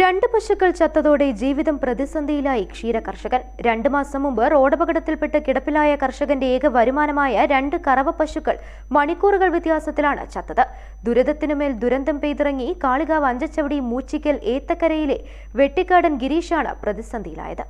രണ്ട് പശുക്കൾ ചത്തതോടെ ജീവിതം പ്രതിസന്ധിയിലായി ക്ഷീര കർഷകൻ. രണ്ടു മാസം മുമ്പ് റോഡപകടത്തിൽപ്പെട്ട് കിടപ്പിലായ കർഷകന്റെ ഏക വരുമാനമായ രണ്ട് കറവ പശുക്കൾ മണിക്കൂറുകൾ വ്യത്യാസത്തിലാണ് ചത്തത്. ദുരിതത്തിനുമേൽ ദുരന്തം പെയ്തിറങ്ങി കാളികാവ് അഞ്ചച്ചവടി മൂച്ചിക്കൽ ഏത്തക്കരയിലെ വെട്ടിക്കാടൻ ഗിരീഷാണ് പ്രതിസന്ധിയിലായത്.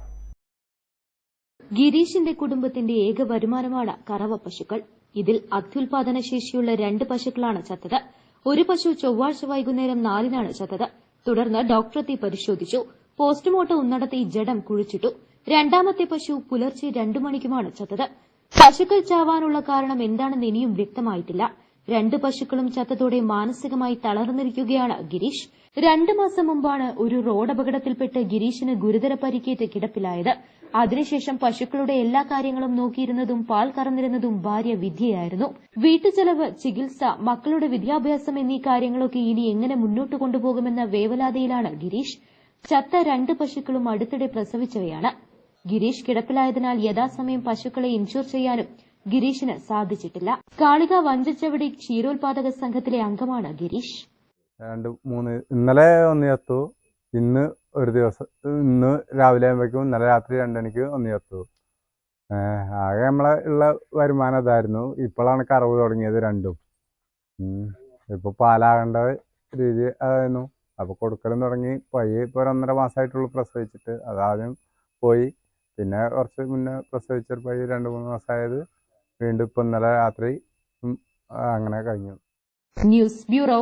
ഗിരീഷിന്റെ കുടുംബത്തിന്റെ ഏക വരുമാനമാണ് കറവ പശുക്കൾ. ഇതിൽ അത്യുൽപാദന ശേഷിയുള്ള രണ്ട് പശുക്കളാണ് ചത്തത്. ഒരു പശു ചൊവ്വാഴ്ച വൈകുന്നേരം നാലിനാണ് ചത്തത്. തുടർന്ന് ഡോക്ടറെത്തി പരിശോധിച്ചു. പോസ്റ്റ്മോർട്ടം നടത്തി ജഡം കുഴിച്ചിട്ടു. രണ്ടാമത്തെ പശു പുലർച്ചെ രണ്ടു മണിക്കുമാണ് ചത്തത്. പശുക്കൾ ചാവാനുള്ള കാരണം എന്താണെന്ന് ഇനിയും വ്യക്തമായിട്ടില്ല. രണ്ട് പശുക്കളും ചത്തതോടെ മാനസികമായി തളർന്നിരിക്കുകയാണ് ഗിരീഷ്. രണ്ടു മാസം മുമ്പാണ് ഒരു റോഡ് അപകടത്തിൽപ്പെട്ട് ഗിരീഷിന് ഗുരുതര പരിക്കേറ്റ് കിടപ്പിലായത്. അതിനുശേഷം പശുക്കളുടെ എല്ലാ കാര്യങ്ങളും നോക്കിയിരുന്നതും പാൽ കറന്നിരുന്നതും ഭാര്യ വിദ്യയായിരുന്നു. വീട്ടുചെലവ് ചികിത്സ മക്കളുടെ വിദ്യാഭ്യാസം എന്നീ കാര്യങ്ങളൊക്കെ ഇനി എങ്ങനെ മുന്നോട്ട് കൊണ്ടുപോകുമെന്ന വേവലാതിയിലാണ് ഗിരീഷ്. ചത്ത രണ്ട് പശുക്കളും അടുത്തിടെ പ്രസവിച്ചവയാണ്. ഗിരീഷ് കിടപ്പിലായതിനാൽ യഥാസമയം പശുക്കളെ ഇൻഷുർ ചെയ്യാനും ഗിരീഷിന് സാധിച്ചിട്ടില്ല. കാളിക വഞ്ചച്ചവടി ക്ഷീരോത്പാദക സംഘത്തിലെ അംഗമാണ് ഗിരീഷ്. രണ്ട് മൂന്ന് ഇന്നലെ ഒന്ന് ചത്തു ഇന്ന് ഒരു ദിവസം ഇന്ന് രാവിലെ ആകുമ്പോഴേക്കും ഇന്നലെ രാത്രി രണ്ടണിക്ക് ഒന്ന് ചത്തു ആകെ നമ്മളെ ഉള്ള വരുമാനം അതായിരുന്നു. ഇപ്പോഴാണ് കറവ് തുടങ്ങിയത് രണ്ടും. ഇപ്പൊ പാലാകേണ്ട രീതി അതായിരുന്നു. അപ്പൊ കൊടുക്കലും തുടങ്ങി. പയ്യെ ഇപ്പൊ ഒന്നര മാസമായിട്ടുള്ളൂ പ്രസവിച്ചിട്ട്. അതാദ്യം പോയി. പിന്നെ കുറച്ച് മുന്നേ പ്രസവിച്ച പയ്യെ രണ്ട് മൂന്ന് മാസമായത് വീണ്ടും ഇപ്പൊ ഇന്നലെ രാത്രി അങ്ങനെ കഴിഞ്ഞു news bureau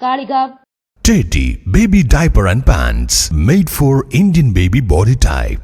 Kalikavu Teddy Baby Diaper and Pants made for Indian baby body type.